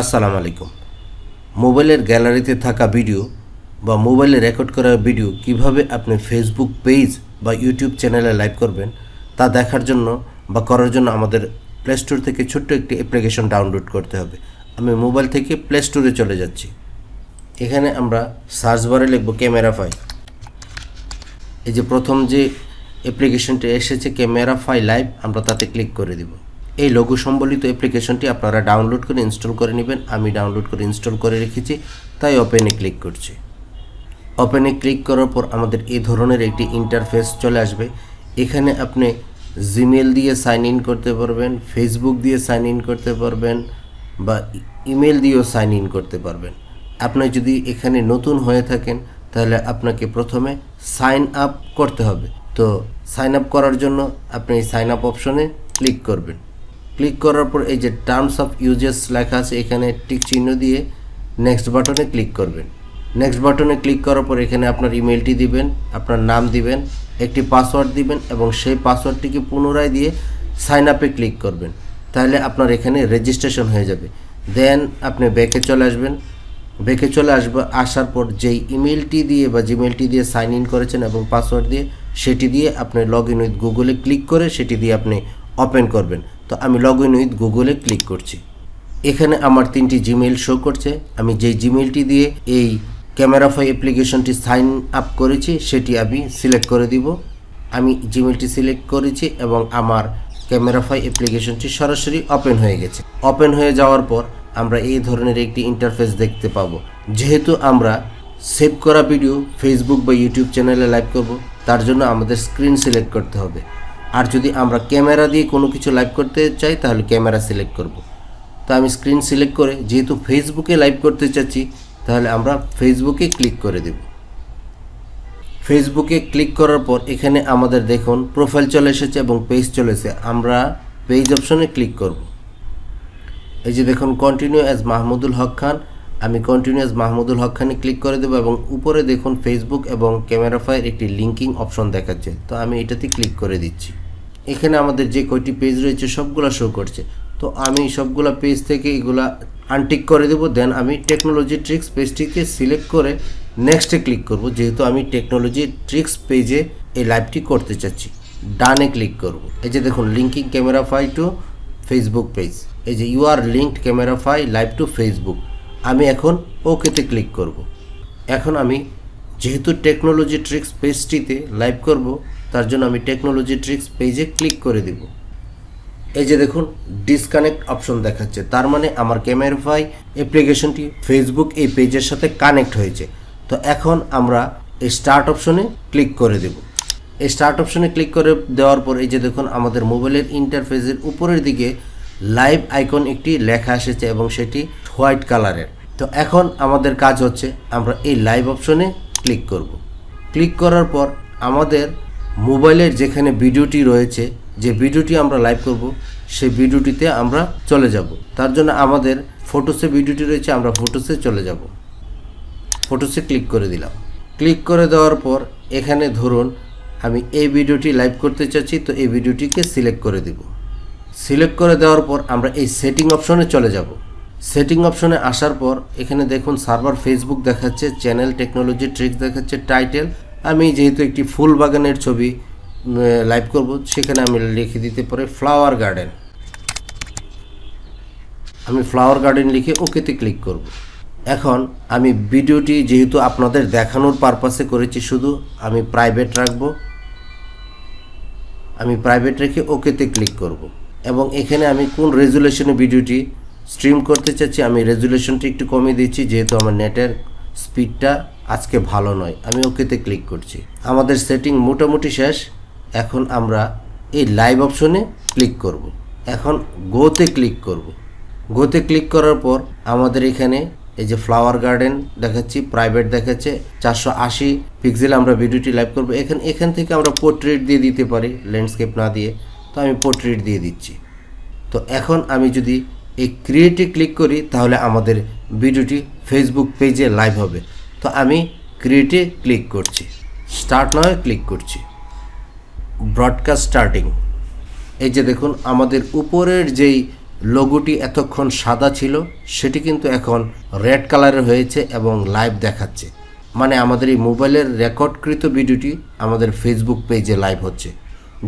আসসালামু আলাইকুম। মোবাইলের গ্যালারিতে থাকা ভিডিও বা মোবাইলে রেকর্ড করা ভিডিও কীভাবে আপনি ফেসবুক পেজ বা ইউটিউব চ্যানেলে লাইভ করবেন তা দেখার জন্য বা করার জন্য আমাদের প্লে স্টোর থেকে ছোট্ট একটি অ্যাপ্লিকেশন ডাউনলোড করতে হবে। আমি মোবাইল থেকে প্লে স্টোরে চলে যাচ্ছি। এখানে আমরা সার্চ বারে লিখব ক্যামেরা ফাই এই যে প্রথম যে অ্যাপ্লিকেশনটি এসেছে ক্যামেরা ফাই লাইভ আমরা তাতে ক্লিক করে দিব। এই লঘু সম্বলিত অ্যাপ্লিকেশনটি আপনারা ডাউনলোড করে ইনস্টল করে নেবেন। আমি ডাউনলোড করে ইনস্টল করে রেখেছি, তাই ওপেনে ক্লিক করছি। ওপেনে ক্লিক করার পর আমাদের এই ধরনের একটি ইন্টারফেস চলে আসবে। এখানে আপনি জিমেল দিয়ে সাইন ইন করতে পারবেন ফেসবুক দিয়ে সাইন ইন করতে পারবেন, বা ইমেল দিয়েও সাইন ইন করতে পারবেন। আপনি যদি এখানে নতুন হয়ে থাকেন, তাহলে আপনাকে প্রথমে সাইন আপ করতে হবে। তো সাইন আপ করার জন্য আপনি সাইন আপ অপশনে ক্লিক করবেন। ক্লিক করার পর এই যে টার্মস অফ ইউজেস লেখা আছে, এখানে টিক চিহ্ন দিয়ে নেক্সট বাটনে ক্লিক করবেন। নেক্সট বাটনে ক্লিক করার পর এখানে আপনার ইমেলটি দিবেন, আপনার নাম দিবেন, একটি পাসওয়ার্ড দিবেন এবং সেই পাসওয়ার্ডটিকে পুনরায় দিয়ে সাইন আপে ক্লিক করবেন। তাহলে আপনার এখানে রেজিস্ট্রেশন হয়ে যাবে। দেন আপনি ব্যাকে চলে আসবেন। ব্যাকে চলে আসবে, আসার পর যেই ইমেলটি দিয়ে বা জিমেলটি দিয়ে সাইন ইন করেছেন এবং পাসওয়ার্ড দিয়ে, সেটি দিয়ে আপনি লগ ইন উইথ গুগলে ক্লিক করে সেটি দিয়ে আপনি ওপেন করবেন। তো আমি লগ ইন উইথ গুগলে ক্লিক করছি। এখানে আমার তিনটি জিমেইল শো করছে। আমি যেই জিমেইলটি দিয়ে এই ক্যামেরাফাই অ্যাপ্লিকেশনটি সাইন আপ করেছি, সেটি আমি সিলেক্ট করে দিব। আমি জিমেলটি সিলেক্ট করেছি এবং আমার ক্যামেরাফাই অ্যাপ্লিকেশনটি সরাসরি ওপেন হয়ে গেছে। ওপেন হয়ে যাওয়ার পর আমরা এই ধরনের একটি ইন্টারফেস দেখতে পাবো। যেহেতু আমরা সেভ করা ভিডিও ফেসবুক বা ইউটিউব চ্যানেলে লাইভ করব, তার জন্য আমাদের স্ক্রিন সিলেক্ট করতে হবে। আর যদি আমরা ক্যামেরা দিয়ে কোনো কিছু লাইভ করতে চাই, তাহলে ক্যামেরা সিলেক্ট করব। তো আমি স্ক্রিন সিলেক্ট করে, যেহেতু ফেসবুকে লাইভ করতে চাচ্ছি, তাহলে আমরা ফেসবুকে ক্লিক করে দেব। ফেসবুকে ক্লিক করার পর এখানে আমাদের দেখুন প্রোফাইল চলে এসেছে এবং পেজ চলে এসেছে। আমরা পেজ অপশনে ক্লিক করব। এই যে দেখুন কন্টিনিউ অ্যাজ মাহমুদুল হক খান আমি কন্টিনিউ অ্যাজ মাহমুদুল হক খানে ক্লিক করে দেবো এবং উপরে দেখুন ফেসবুক এবং ক্যামেরাফাইয়ের একটি লিঙ্কিং অপশন দেখাচ্ছে। তো আমি এটাতে ক্লিক করে দিচ্ছি। এখানে আমাদের যে কয়টি পেজ রয়েছে, সবগুলো শো করছে। তো আমি সবগুলো পেজ থেকে এগুলা আনটিক করে দেবো দেন আমি টেকনোলজি ট্রিক্স পেজটিকে সিলেক্ট করে নেক্সটে ক্লিক করব। যেহেতু আমি টেকনোলজি ট্রিক্স পেজে এই লাইভটি করতে চাচ্ছি, ডানে ক্লিক করব। এই যে দেখুন linking CameraFi to Facebook page এই যে you are linked CameraFi live to Facebook আমি এখন ওকেতে ক্লিক করব। এখন আমি যেহেতু টেকনোলজি ট্রিক্স পেজটিতে লাইভ করব তার জন্য আমি টেকনোলজি ট্রিক্স পেজে ক্লিক করে দেব। এই যে দেখুন ডিসকানেক্ট অপশন দেখাচ্ছে। তার মানে আমার ক্যামেরাফাই অ্যাপ্লিকেশনটি ফেসবুক এই পেজের সাথে কানেক্ট হয়েছে। তো এখন আমরা এই স্টার্ট অপশনে ক্লিক করে দেব। এই স্টার্ট অপশনে ক্লিক করে দেওয়ার পর এই যে দেখুন, আমাদের মোবাইলের ইন্টারফেসের উপরের দিকে লাইভ আইকন একটি লেখা এসেছে এবং সেটি হোয়াইট কালারের তো এখন আমাদের কাজ হচ্ছে, আমরা এই লাইভ অপশনে ক্লিক করব। ক্লিক করার পর আমাদের মোবাইলের যেখানে ভিডিওটি রয়েছে, যে ভিডিওটি আমরা লাইভ করব, সেই ভিডিওটিতে আমরা চলে যাব। তার জন্য আমাদের ফটোসে ভিডিওটি রয়েছে, আমরা ফটোসে চলে যাব। ফটোসে ক্লিক করে দিলাম। ক্লিক করে দেওয়ার পর এখানে ধরুন, আমি এই ভিডিওটি লাইভ করতে চাচ্ছি, তো এই ভিডিওটিকে সিলেক্ট করে দেব। সিলেক্ট করে দেওয়ার পর আমরা এই সেটিং অপশনে চলে যাব। সেটিং অপশনে আসার পর এখানে দেখুন সার্ভার ফেসবুক দেখাচ্ছে চ্যানেল টেকনোলজি ট্রিক্স দেখাচ্ছে টাইটেল আমি যেহেতু একটি ফুল বাগানের ছবি লাইভ করব, সেখানে আমি লিখে দিতে পারি ফ্লাওয়ার গার্ডেন আমি ফ্লাওয়ার গার্ডেন লিখে ওকেতে ক্লিক করব। এখন আমি ভিডিওটি যেহেতু আপনাদের দেখানোর পারপাসে করেছি, শুধু আমি প্রাইভেট রাখব। আমি প্রাইভেট রেখে ওকেতে ক্লিক করব। এবং এখানে আমি কোন রেজুলেশনে ভিডিওটি স্ট্রিম করতে চাচ্ছি, আমি রেজুলেশনটি একটু কমিয়ে দিচ্ছি, যেহেতু আমার নেটের স্পিডটা আজকে ভালো নয়, আমি ওকেতে ক্লিক করছি। আমাদের সেটিং মোটামুটি শেষ, এখন আমরা এই লাইভ অপশনে ক্লিক করব। এখন গোতে ক্লিক করব। গোতে ক্লিক করার পর আমাদের এখানে এই যে ফ্লাওয়ার গার্ডেন দেখাচ্ছি প্রাইভেট দেখাচ্ছে, চারশো আশি পিক্সেল আমরা ভিডিওটি লাইভ করব। এখান এখান থেকে আমরা পোর্ট্রেট দিয়ে দিতে পারি ল্যান্ডস্কেপ না দিয়ে। তো আমি পোর্ট্রেট দিয়ে দিচ্ছি। তো এখন আমি যদি এই ক্রিয়েটে ক্লিক করি, তাহলে আমাদের ভিডিওটি ফেসবুক পেজে লাইভ হবে। তো আমি ক্রিয়েটে ক্লিক করছি। স্টার্ট নয় ক্লিক করছি। ব্রডকাস্ট স্টার্টিং এই যে দেখুন, আমাদের উপরের যেই লোগোটি এতক্ষণ সাদা ছিল, সেটি কিন্তু এখন রেড কালারের হয়েছে এবং লাইভ দেখাচ্ছে। মানে আমাদের এই মোবাইলের রেকর্ডকৃত ভিডিওটি আমাদের ফেসবুক পেজে লাইভ হচ্ছে।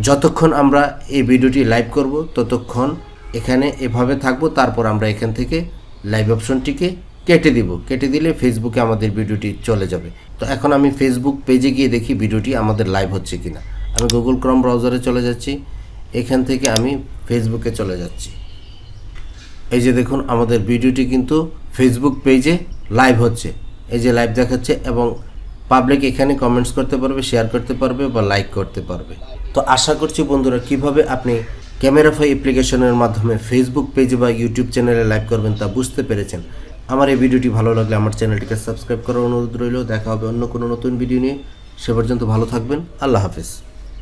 যতক্ষণ আমরা এই ভিডিওটি লাইভ করব, ততক্ষণ এখানে এভাবে থাকব, তারপর আমরা এখান থেকে লাইভ অপশনটিকে কেটে দিব, কেটে দিলে ফেসবুকে আমাদের ভিডিওটি চলে যাবে। তো এখন আমি ফেসবুক পেজে গিয়ে দেখি ভিডিওটি আমাদের লাইভ হচ্ছে কিনা। আমি গুগল ক্রম ব্রাউজারে চলে যাচ্ছি। এখান থেকে আমি ফেসবুকে চলে যাচ্ছি। এই যে দেখুন, আমাদের ভিডিওটি কিন্তু ফেসবুক পেজে লাইভ হচ্ছে। এই যে লাইভ দেখাচ্ছে এবং পাবলিক এখানে কমেন্টস করতে পারবে শেয়ার করতে পারবে বা লাইক করতে পারবে। তো আশা করছি বন্ধুরা, কীভাবে আপনি ক্যামেরাফাই অ্যাপ্লিকেশনের মাধ্যমে ফেসবুক পেজে বা ইউটিউব চ্যানেলে লাইভ করবেন তা বুঝতে পেরেছেন। আমার এই ভিডিওটি ভালো লাগলে আমার চ্যানেলটিকে সাবস্ক্রাইব করার অনুরোধ রইল। দেখা হবে অন্য কোনো নতুন ভিডিও নিয়ে। সে পর্যন্ত ভালো থাকবেন। আল্লাহ হাফেজ।